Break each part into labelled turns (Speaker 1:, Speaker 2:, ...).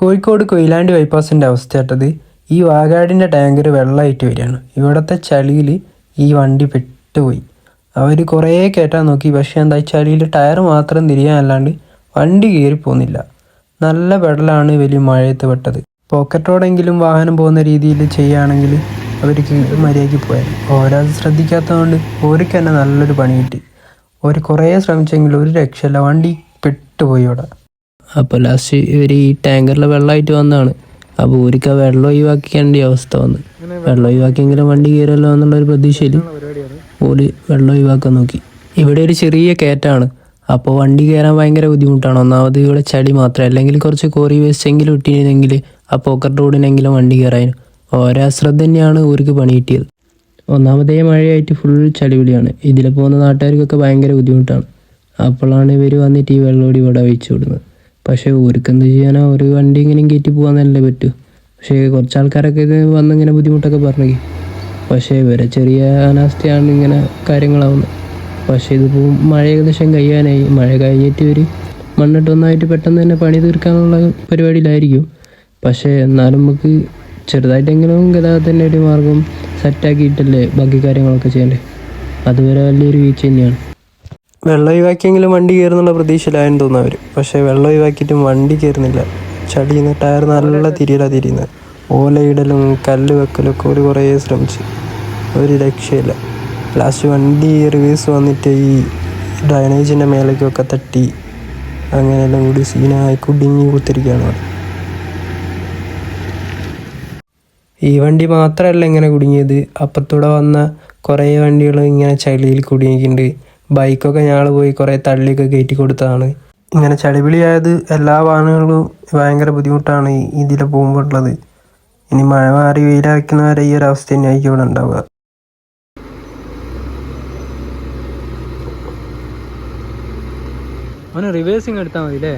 Speaker 1: കോഴിക്കോട് കൊയിലാണ്ടി ബൈപ്പാസിന്റെ അവസ്ഥയായിട്ടത് ഈ വാഗാടിന്റെ ടാങ്കർ വെള്ളമായിട്ട് വരികയാണ്. ഇവിടുത്തെ ചളിയിൽ ഈ വണ്ടി പെട്ടുപോയി. അവർ കുറേ കയറ്റാൻ നോക്കി. പക്ഷേ എന്താ ചളിയിൽ ടയർ മാത്രം തിരിയാനല്ലാണ്ട് വണ്ടി കയറി പോകുന്നില്ല നല്ല വെള്ളമാണ് വലിയ മഴയത്ത് പെട്ടത്. പോക്കറ്റോടെങ്കിലും വാഹനം പോകുന്ന രീതിയിൽ ചെയ്യുകയാണെങ്കിൽ അവർക്ക് മര്യാദയ്ക്ക് പോയാൽ ഓരത് ശ്രദ്ധിക്കാത്തതുകൊണ്ട് ഓർക്ക് തന്നെ നല്ലൊരു പണി കിട്ടി. ഒരു കുറേ ശ്രമിച്ചെങ്കിലും ഒരു രക്ഷയില്ല. വണ്ടി പെട്ടുപോയി അവിടെ. അപ്പോൾ ലാസ്റ്റ് ഇവർ ഈ ടാങ്കറിൽ വെള്ളമായിട്ട് വന്നതാണ് അപ്പോൾ ഊരിക്ക് ആ വെള്ളം ഒഴിവാക്കിക്കേണ്ട അവസ്ഥ വന്ന്. വെള്ളം ഒഴിവാക്കിയെങ്കിലും വണ്ടി കയറുമല്ലോ എന്നുള്ളൊരു പ്രതീക്ഷയിൽ ഓൽ വെള്ളം ഒഴിവാക്കാൻ നോക്കി. ഇവിടെ ഒരു ചെറിയ കയറ്റാണ്. അപ്പോൾ വണ്ടി കയറാൻ ഭയങ്കര ബുദ്ധിമുട്ടാണ്. ഒന്നാമത് ഇവിടെ ചളി മാത്രം. അല്ലെങ്കിൽ കുറച്ച് കോറി വേസ്റ്റ് എങ്കിലും ഇട്ടിരുന്നെങ്കിൽ ആ പോക്കറ്റ് റോഡിനെങ്കിലും വണ്ടി കയറാനും ഓരോ അശ്രദ്ധ തന്നെയാണ് ഊർക്ക് പണി കിട്ടിയത്. ഒന്നാമതേ മഴയായിട്ട് ഫുൾ ചളിവിളിയാണ്. ഇതിൽ പോകുന്ന നാട്ടുകാർക്കൊക്കെ ഭയങ്കര ബുദ്ധിമുട്ടാണ്. അപ്പോഴാണ് ഇവർ വന്നിട്ട് ഈ വെള്ളോടി ഇവിടെ വെച്ചു വിടുന്നത്. പക്ഷേ ഓർക്കെന്ത് ചെയ്യാനോ? ഒരു വണ്ടി ഇങ്ങനെ കയറ്റി പോകാന്നല്ലേ പറ്റൂ. പക്ഷേ കുറച്ച് ആൾക്കാരൊക്കെ ഇത് വന്നിങ്ങനെ ബുദ്ധിമുട്ടൊക്കെ പറഞ്ഞു. പക്ഷേ ഇവരെ ചെറിയ അനാസ്ഥയാണ് ഇങ്ങനെ കാര്യങ്ങളാവുന്നത് പക്ഷേ ഇതിപ്പോൾ മഴ ഏകദേശം കഴിയാനായി. മഴ കഴിഞ്ഞിട്ട് ഇവർ മണ്ണിട്ടൊന്നായിട്ട് പെട്ടെന്ന് തന്നെ പണി തീർക്കാനുള്ള പരിപാടിയിലായിരിക്കും. പക്ഷേ എന്നാലും നമുക്ക് ചെറുതായിട്ടെങ്കിലും ഗതാഗതത്തിന്റെ ഒരു മാർഗം സെറ്റാക്കിയിട്ടല്ലേ ബാക്കി കാര്യങ്ങളൊക്കെ ചെയ്യണ്ടേ അതുവരെ വലിയൊരു വീഴ്ച തന്നെയാണ്. വെള്ളം ഒഴിവാക്കിയെങ്കിലും വണ്ടി കയറുന്നുള്ള പ്രതീക്ഷയിലായെന്ന് തോന്നുന്നു അവർ പക്ഷേ വെള്ളം ഒഴിവാക്കിയിട്ടും വണ്ടി കയറുന്നില്ല. ചടിയുന്ന ടയർ നല്ല തിരിയില തിരിയുന്നത് ഓലയിടലും കല്ല് വെക്കലും ഒക്കെ ഒരു കുറേ ശ്രമിച്ച്. ഒരു രക്ഷയില്ല. ലാസ്റ്റ് വണ്ടി റിവേഴ്സ് വന്നിട്ട് ഈ ഡ്രൈനേജിന്റെ മേലേക്കൊക്കെ തട്ടി. അങ്ങനെയെല്ലാം കൂടി സീനായി കുടുങ്ങി കുത്തിരിക്കുകയാണ് അവിടെ. ഈ വണ്ടി മാത്രമല്ല ഇങ്ങനെ കുടുങ്ങിയത്. അപ്പത്തൂടെ വന്ന കുറേ വണ്ടികൾ ഇങ്ങനെ ചളിയിൽ കുടുങ്ങിയിട്ടുണ്ട്. ബൈക്കൊക്കെ ഞങ്ങൾ പോയി കുറേ തള്ളിയൊക്കെ കയറ്റി കൊടുത്തതാണ്. ഇങ്ങനെ ചളിപിളിയായത് എല്ലാ വാഹനങ്ങളും ഭയങ്കര ബുദ്ധിമുട്ടാണ് ഇതിൽ പോകുമ്പോൾ ഉള്ളത്. ഇനി മഴ മാറി വെയിലാക്കുന്നവരെ ഈ ഒരു അവസ്ഥ തന്നെയായിരിക്കും ഇവിടെ ഉണ്ടാവുക.
Speaker 2: അവന് റിവേഴ്സിങ് എടുത്താൽ മതി അല്ലേ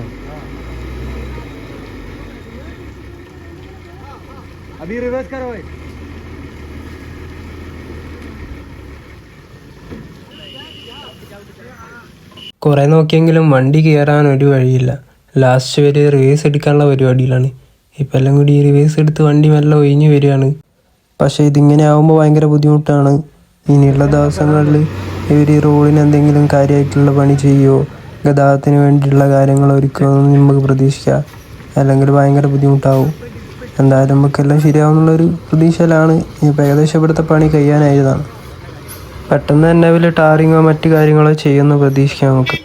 Speaker 3: അഭി റിവേഴ്സ് കറോ
Speaker 1: കുറേ നോക്കിയെങ്കിലും വണ്ടി കയറാൻ ഒരു വഴിയില്ല. ലാസ്റ്റ് വരെ റിവേഴ്സ് എടുക്കാനുള്ള പരിപാടിയിലാണ്. ഇപ്പം എല്ലാം കൂടി റിവേഴ്സ് എടുത്ത് വണ്ടി മെല്ലെ ഒഴിഞ്ഞു വരികയാണ്. പക്ഷേ ഇതിങ്ങനെ ആകുമ്പോൾ ഭയങ്കര ബുദ്ധിമുട്ടാണ്. ഇനിയുള്ള ദിവസങ്ങളിൽ ഇവർ ഈ റോഡിന് എന്തെങ്കിലും കാര്യമായിട്ടുള്ള പണി ചെയ്യുമോ ഗതാഗതത്തിന് വേണ്ടിയുള്ള കാര്യങ്ങൾ ഒരുക്കുമെന്ന് നമുക്ക് പ്രതീക്ഷിക്കാം. അല്ലെങ്കിൽ ഭയങ്കര ബുദ്ധിമുട്ടാവും. എന്തായാലും നമുക്കെല്ലാം ശരിയാവുന്നുള്ളൊരു പ്രതീക്ഷയിലാണ്. ഇപ്പോൾ ഏകദേശം ഇവിടുത്തെ പണി കഴിയാനായതാണ്. പെട്ടെന്ന് തന്നെ വല്ല ടാറിങ്ങോ മറ്റു കാര്യങ്ങളോ ചെയ്യുമെന്ന് പ്രതീക്ഷിക്കാം നമുക്ക്.